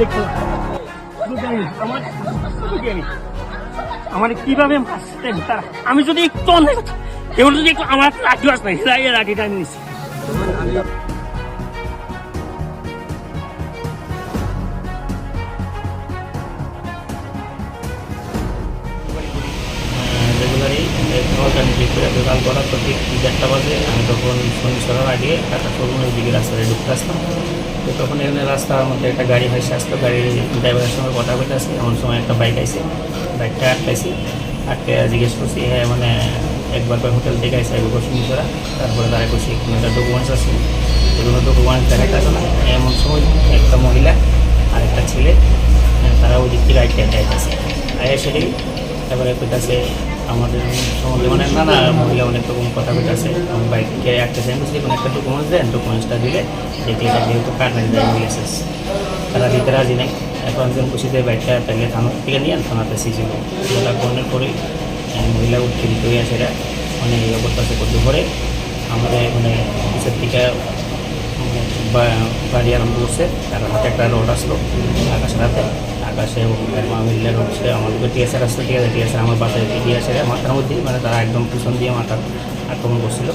দেখতে আমার? আমার কীভাবে আমি যদি একটু অন্যায় যদি একটু আমার লাঠি আস লাঠিটা নিচ্ছি। রেগুলারই অল্টারনেটিভ করে দোকান করার তো ঠিক দেড়টা বাজে। আমি তখন শনিশ্বরের আগে একটা শোরুমের দিকে রাস্তায় ঢুকতে আসলাম। তো তখন এখানে রাস্তার মধ্যে একটা গাড়ি ভেসে আসতো গাড়ির ড্রাইভারের সঙ্গে কথা বলতে আসি এমন সময় একটা বাইক আইছে বাইকটা আটকাইছি আটকে জিজ্ঞেস করছি হ্যাঁ মানে একবার করে হোটেল থেকে আইসে একবার শনিশ্বরা তারপরে তারা করছি একটা ডকুমেন্টস আছে। এগুলো ডকুমেন্টস দেখাইতেছে না। এমন সময় একটা মহিলা আর একটা ছেলে হ্যাঁ, তারা ওই দিক থেকে আইটে আইতেছে আয়া সেটাই তারপরে কইতাছে আমাদের সম্বন্ধে মানে নানা মহিলা অনেক রকম কথা কইতাছে আমি বাইকে একটা বুঝলি? কোনো একটা ডকুমেন্টস দেন ডকুমেন্টসটা দিলে দেখলে এটা যেহেতু কার্ড দেয় লাইসেন্স তারা দিতে রাজি নেই। এখন একজন খুশিতে বাইকটা তাহলে থানা থেকে নিয়ে থানাতে সিছিল ওটা ফোনের পরে মহিলা উৎপীড়িত হয়ে সেটা মানে এই অবস্থা করতে পরে আমাদের মানে পিছের দিকে মানে বাড়ি আরম্ভ করছে। তার হাতে একটা রোড আসলো আকাশের হাতে আকাশে মিললে হচ্ছে সে আমাদেরকে টিএসআর আসছে ঠিক আছে টিএসআর আমার বাসায় টিএসআর মাথার মধ্যে মানে তারা একদম পিছন দিয়ে মাথা আক্রমণ করছিল।